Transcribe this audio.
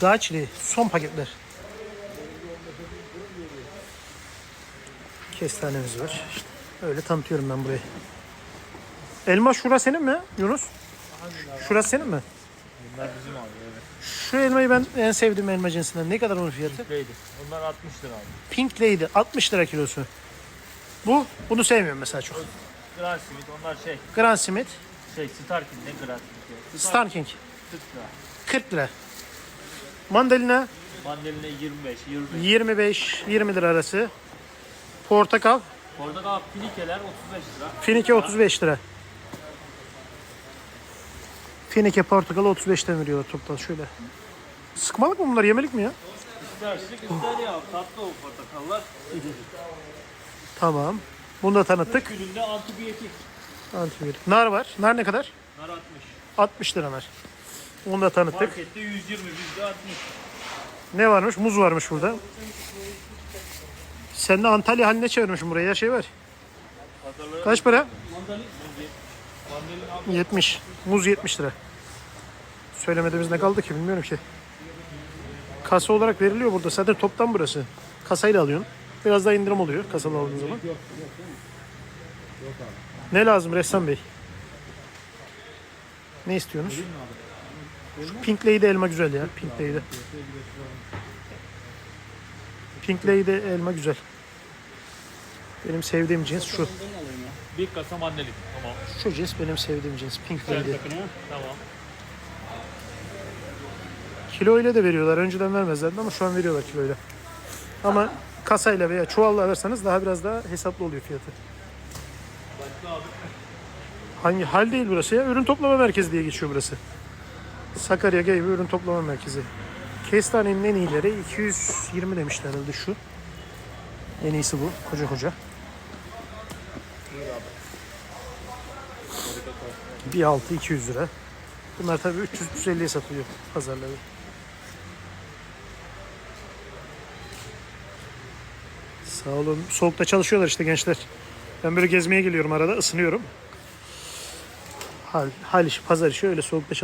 Dağ çileği. Son paketler. Kestanemiz var. İşte öyle tanıtıyorum ben burayı. Elma şurası senin mi Yunus? Şurası senin mi? Bunlar bizim abi evet. Şu elmayı ben en sevdiğim elma cinsinden. Ne kadar onun fiyatı? Neydi? Bunlar 60 lira abi. Pink Lady 60 lira kilosu. Bu bunu sevmiyorum mesela çok. Grand Smith onlar şey, Grand Smith, şey Starkin ne Grand Smith? Star King 40 lira. 40 lira. Mandalina Mandalina 25, 25. 25 20 lira arası. Portakal Portakal finikeler 35 lira. Finike 35 lira. Finike portakal 35'ten veriyorlar toptan şöyle. Sıkmalık mı bunlar yemelik mi ya? İster sık ister ya. Tatlı o portakallar. Tamam. Bunu da tanıttık. Gününde antibiyotik. Antibiyotik. Nar var. Nar ne kadar? Nar 60. 60 lira nar. Onu da tanıttık. Markette 120, bizde 60. Ne varmış? Muz varmış burada. Sen de Antalya haline çevirmişsin buraya. Ya şey var. Kaç para? mandalina. Mandalina abi. 70. Muz 70 lira. Söylemediğimiz ne kaldı ki bilmiyorum ki. Kasa olarak veriliyor burada. Zaten toptan burası. Kasayla alıyorsun. Biraz daha indirim oluyor kasalı aldığın zaman. Ne lazım Ressam Bey? Ne istiyorsunuz? Şu Pink Lady elma güzel ya. Pink Lady. Pink Lady elma güzel. Benim sevdiğim cins şu. Bir kasa mandalina. Tamam. Şu cins benim sevdiğim cins. Pink Lady. Tamam. Kilo ile de veriyorlar. Önceden vermezlerdi ama şu an veriyorlar kiloyla. Ama kasayla veya çuvalla alırsanız daha biraz daha hesaplı oluyor fiyatı. Hangi hal değil burası ya? Ürün toplama merkezi diye geçiyor burası. Sakarya Geyve Ürün Toplama Merkezi. Kestanenin en iyileri 220 demişler herhalde şu. En iyisi bu. Koca koca. Bir altı 200 lira. Bunlar tabii 300-350'ye satılıyor pazarlarda. Sağ olun. Soğukta çalışıyorlar işte gençler. Ben böyle gezmeye geliyorum arada ısınıyorum. Hal, hal işi, pazar işi öyle soğukta çalışıyorum.